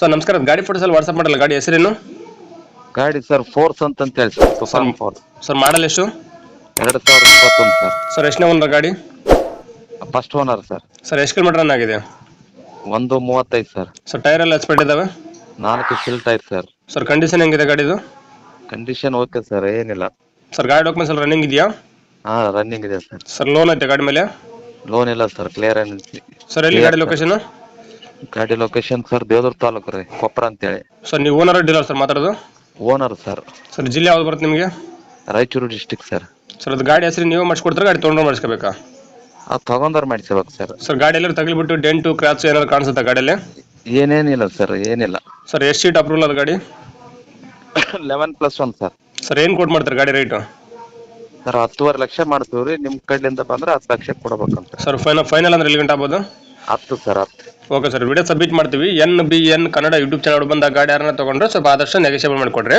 Sir ನಮಸ್ಕಾರ. ಗಾಡಿ photos ಅಲ್ಲಿ ವಾಟ್ಸಪ್ ಮಾಡಲ್ಲ. ಗಾಡಿ ಹೆಸರೇನು? ಗಾಡಿ ಸರ್ ಫೋರ್ಸ್ ಅಂತ ಹೇಳಿ sir Toofan four sir model ಎಷ್ಟು? ಎರಡು ಸಾವಿರದ ಇಪ್ಪತ್ತೊಂದು ಸರ್. ಸರ್ ಎಷ್ಟನೇ ಓನರ್ ಗಾಡಿ? First owner sir. ಸರ್ ಎಷ್ಟು ಕಿಲೋಮೀಟರ್ ರನ್ ಆಗಿದೆ? ಒಂದು ಮೂವತ್ತೈದು ಸರ್. ಸರ್ ಟೈರ್ ಎಲ್ಲ ಎಕ್ಸ್ಪೆಕ್ಟ್ ಇದಾವೆ? ನಾಲ್ಕು ಸಿಲ್ ಟೈರ್ ಸರ್. ಸರ್ ಕಂಡೀಷನ್ ಹೆಂಗಿದೆ ಗಾಡಿದು? ಕಂಡೀಷನ್ ಓಕೆ ಸರ್ ಏನಿಲ್ಲ. ಸರ್ ಗಾಡಿ ಡಾಕ್ಯುಮೆಂಟ್ಸ್ ಎಲ್ಲ ರನ್ನಿಂಗ್ ಇದೆಯಾ? ಹಾಂ ರನ್ನಿಂಗ್ ಇದೆ ಸರ್. ಸರ್ ಲೋನ್ ಐತೆ ಗಾಡಿ ಮೇಲೆ? ಲೋನ್ ಇಲ್ಲ ಸರ್ ಕ್ಲಿಯರ್ ಏನಿಲ್ಲ ಸರ್ ಎಲ್ಲಿ ಗಾಡಿ ಲೊಕೇಶನ್ ಗಾಡಿ ಲೊಕೇಶನ್ ಸರ್ ದೇವದುರ್ಗ ತಾಲೂಕು ರೀ ಕೊಪ್ಪರ ಅಂತೇಳಿ. ಸರ್ ನೀವು ಓನರ್ ಡೀಲರ್ ಸರ್ ಮಾತಾಡೋದು? ಓನರ್ ಸರ್ ಸರ್ ಜಿಲ್ಲೆ ಯಾವ್ದು ಬರುತ್ತೆ ನಿಮಗೆ? ರಾಯಚೂರು ಡಿಸ್ಟಿಕ್ ಸರ್ ಸರ್ ಅದು ಗಾಡಿ ಹೆಸರು ನೀವು ಮಾಡಿಸ್ಕೊಡ್ತಾರೆ ಗಾಡಿ ತೊಗೊಂಡು ಮಾಡಿಸ್ಕೋಬೇಕಾ? ಅದು ತಗೊಂಡವ್ರು ಮಾಡಿಸ್ಬೇಕು ಸರ್ ಸರ್ ಗಾಡಿ ಎಲ್ಲರೂ ತಗಲಿಬಿಟ್ಟು ಡೆಂಟು ಕ್ರಾಚ್ ಏನಾದ್ರು ಕಾಣಿಸುತ್ತಾ ಗಾಡಿಯಲ್ಲಿ? ಏನೇನಿಲ್ಲ ಸರ್ ಏನಿಲ್ಲ. ಸರ್ ಎಷ್ಟು ಸೀಟ್ ಅಪ್ರೂವಲ್ ಅದು ಗಾಡಿ? Eleven plus one sir sir ಏನು ಕೊಟ್ಟು ಮಾಡ್ತಾರೆ ಗಾಡಿ ರೇಟು ಸರ್ ಹತ್ತುವರೆ ಲಕ್ಷ ಮಾಡ್ತೀವಿ ರೀ ನಿಮ್ಮ ಕಡೆಯಿಂದ ಬಂದ್ರೆ ಹತ್ತು ಲಕ್ಷ ಕೊಡ್ಬೇಕಂತ. ಸರ್ ಫೈನಲ್ ಫೈನಲ್ ಅಂದ್ರೆ ಎಲ್ಲಿ ಗಂಟೆ ಆಗ್ಬೋದು? ಹತ್ತು ಸರ್, ಹತ್ತು. ಓಕೆ ಸರ್ ವಿಡಿಯೋ ಸಬ್ಮಿಟ್ ಮಾಡ್ತೀವಿ. N B N Kannada YouTube channel ಬಂದ ಗಾಡಿ ಯಾರನ್ನ ತೊಗೊಂಡ್ರೆ ಸ್ವಲ್ಪ ಆದಷ್ಟು ನೆಗೋಷಿಯೇಬಲ್ ಮಾಡಿಕೊಡ್ರಿ.